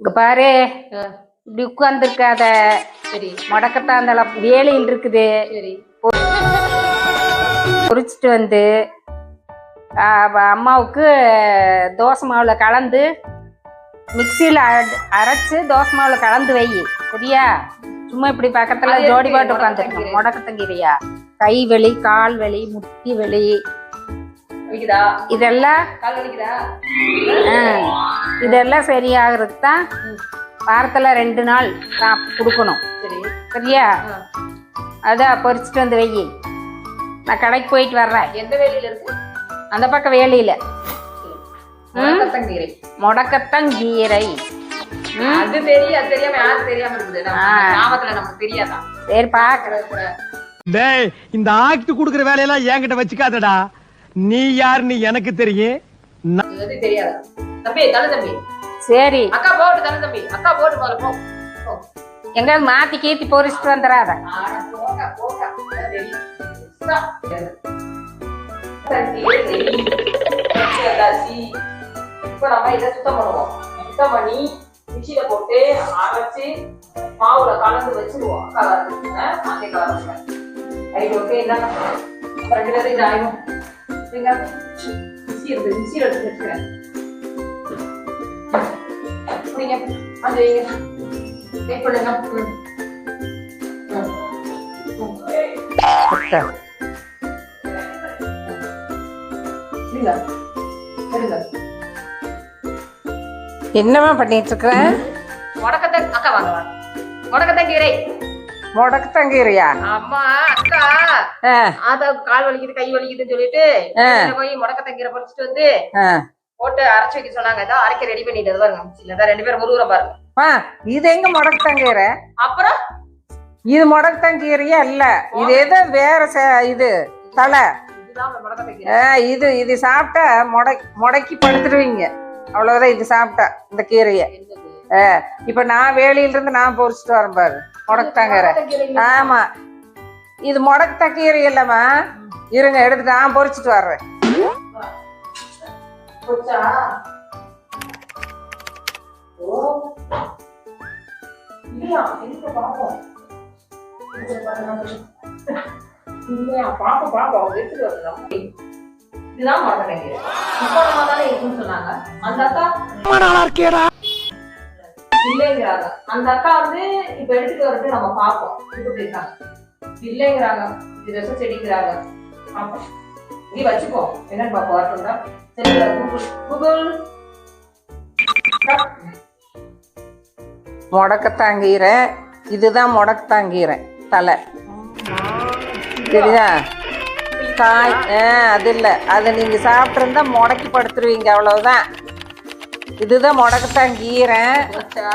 இங்க பாரு இப்படி உட்கார்ந்துருக்காத. சரி. முடக்கத்தான் தலை வேலையில் இருக்குது சரி. பொரிச்சிட்டு வந்து அம்மாவுக்கு தோசை மாவில் கலந்து மிக்சியில் அரைச்சு தோசை மாவில் கலந்து வை. சரியா? சும்மா இப்படி பக்கத்தில் ஜோடி பாட்டு உட்காந்துருக்கோம் முடக்கத்தங்கீரை? முடக்கத்தங்கீரையா? கை வலி கால் வலி முட்டி வலி இதெல்லாம் இதெல்லாம் சரியாகிறதுக்கு தான் வாரத்தில் ரெண்டு நாள் கொடுக்கணும். சரி. சரியா. அதான் பொரிச்சிட்டு வந்து வை. நான் கடைக்கு போயிட்டு வர்றேன். எந்த வேலையில இருக்கு? அந்த பக்கம் வேலையில். முடக்கத்தங்கீரை. முடக்கத்தங்கீரை. அது தெரியும் அது தெரியாம யாருக்கு தெரியாம இருக்குது. கிராமத்துல நமக்கு தெரியாதா? சரி பார்க்குறேன் டேய் இந்த ஆக்ட் குடுக்குற வேலையெல்லாம் என்கிட்ட வச்சுக்காதடா. நீ யாருன்னு எனக்கு தெரியும். சரி. அக்கா போட்டு தலை தம்பி. அக்கா போட்டு முதல்ல போ. எங்கேயாவது மாற்றி கீத்தி பொரிச்சிட்டு வந்துடாத. இப்ப நம்ம இதை சுத்தம் பண்ணுவோம். சுத்தம் பண்ணி மிக்சியில போட்டு அரைச்சு மாவுல கலந்து வச்சிருவோம். கலந்து ஓகே ரெண்டு பேரும் ஆகும் சரிங்க மிக்சி இருக்கு மிக்சியில எடுத்து வச்சுக்கிறேன் நீங்க வைங்க வெயிட் பண்ணுங்க ம். ம். ம். இருங்க இருங்க என்னம்மா பண்ணிட்டு இருக்கிற முடக்கத்தை அக்கா வாங்க வாங்க. முடக்கத்தை கீரை முடக்கத்தங்கீரையா அம்மா அக்கா. ஆத்தா கால் வலிக்குது கை வலிக்குதுன்னு சொல்லிட்டு போய் முடக்கத்தை கீரை பறிச்சுட்டு வந்து போட்டு அரைச்சு வைக்க சொன்னாங்க. இதான் அரைக்க ரெடி பண்ணிட்டு அது பாருங்க மிக்சில தான் ரெண்டு பேரும் முருகுற பாருங்க. இது எங்க முடக்கத்தங்கீரை அப்புறம்? இது முடக்கத்தங்கீரையா இல்ல. இது ஏதோ வேற இது தலை. இது இது சாப்பிட்டா முடை முடக்கி படுத்துருவீங்க. அவ்வளவுதான் இது சாப்பிட்டா இந்த கீரையை. இப்ப நான் வேலையில இருந்து நான் பொரிச்சிட்டு வரேன் பாரு. முடக்கத்தாங்கீரை. ஆமா. இது முடக்கத்த கீரை இல்லம்மா. இருங்க எடுத்துட்டு நான் பொரிச்சிட்டு வர்றேன். எடுத்துட்டு வரலாம். இதுதான் தானே இருக்குன்னு சொன்னாங்க. அந்த அக்கா இல்லைங்கிறாங்க அந்த அக்கா வந்து இப்ப எடுத்துட்டு வரது நம்ம பார்ப்போம் இருக்காங்க இல்லைங்கிறாங்க. இது விஷ செடிங்கிறாங்க. பார்ப்போம் நீ வச்சுக்கோ. என்னன்னு பார்ப்போம் வரட்டும்டா. சரி கூகுள் கூகுள் முடக்கத்தாங்கீரை இதுதான் முடக்கத்தாங்கீரை தலை. சரியா காய் ஆ அது இல்லை. அதை நீங்கள் சாப்பிட்ருந்தா முடக்கி படுத்துருவீங்க. அவ்வளவுதான். இதுதான் முடக்கத்தாங்கீரை போச்சா?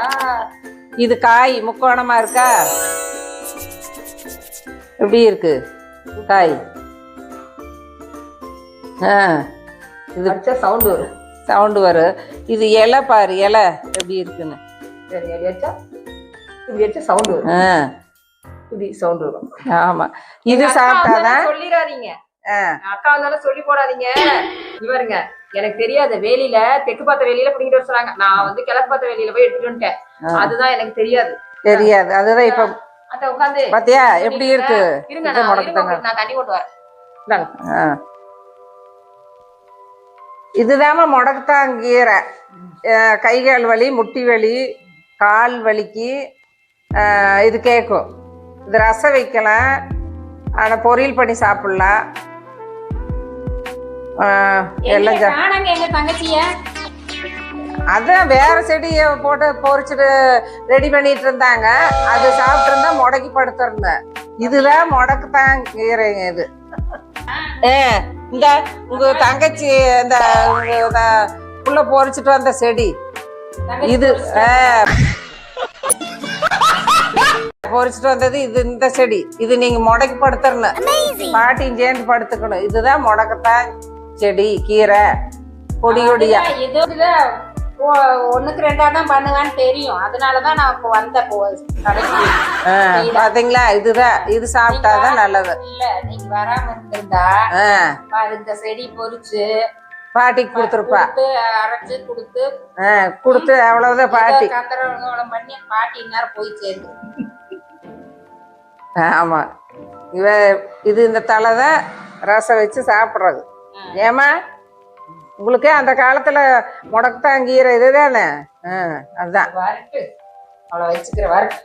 இது காய் முக்கோணமா இருக்கா? எப்படி இருக்கு? காய். ஆ இது வச்சா சவுண்ட் வரும். சவுண்டு வரும். இது இலை பாரு இலை எப்படி இருக்குன்னு. இப்படி வச்சா சவுண்ட் வரும். ஆ. இப்படி சவுண்ட் வரும். ஆமா. இது சாப்பிட்டாதான் சொல்லிடாதீங்க அக்கா வந்தாலும் சொல்லி போடாதீங்க. இவருங்க எனக்கு தெரியாது. வேலியில தெற்கு பார்த்த வேலியில பிடிக்கிட்டு வர சொன்னாங்க. நான் வந்து கிழக்கு பார்த்த வேலியில போய் எடுத்துட்டு வந்துட்டேன். அதுதான் எனக்கு தெரியாது. தெரியாது. அதுதான் இப்ப அத உட்காந்து பாத்தியா? எப்படி இருக்கு? இருங்க நான் தண்ணி கொண்டு வரேன். இந்தாங்க. ஆ. இதுதாம்மா முடக்கத்தாங்கீரை ஆ, கை கால் வலி முட்டி வலி கால் வலிக்கு இது கேட்கும் இது ரசம் வைக்கலாம் ஆனால் பொரியல் பண்ணி சாப்பிடலாம் எல்லாம் எங்க தங்கச்சிய? அதான் வேற செடியை போட்டு பொரிச்சுட்டு ரெடி பண்ணிட்டு இருந்தாங்க. அது சாப்பிட்டு இருந்தா முடக்கி படுத்திருந்தேன். இதுதான் முடக்கத்தாங்கீரைங்க இது. ஏ இந்த உங்க தங்கச்சி இந்த புள்ள பொரிச்சிட்டு வந்த செடி. இது ஆ. பொரிச்சிட்டு வந்தது இது இந்த செடி. இது நீங்க முடக்கி படுத்துறணும் பாட்டியும் சேர்ந்து படுத்துக்கணும். இதுதான் முடக்கத்தான் செடி கீரை கொடி கொடியா ஏதோ ஒண்ணுக்கு ரெண்டா தான் பண்ணுவான்னு தெரியும். அதனாலதான் நான் இப்போ வந்த பாத்தீங்களா? இதுதான். இது சாப்பிட்டாதான் நல்லது. இல்ல நீங்க வராம இருந்திருந்தா இந்த செடி பொரிச்சு பாட்டிக்கு கொடுத்துருப்பா. கொடுத்து அரைச்சு கொடுத்து கொடுத்து அவ்வளவுதான் பாட்டி. பண்ணி பாட்டி நேரம் போய் சேர்ந்து. ஆமா. இவ இது இந்த தலை தான் ரசம் வச்சு சாப்பிட்றது. ஏமா உங்களுக்கு அந்த காலத்துல முடக்குத்தாங்கீரை இதுதானே? ஆ அதுதான் வரட்டு அவ்வளோ வச்சுக்கிற வரட்டு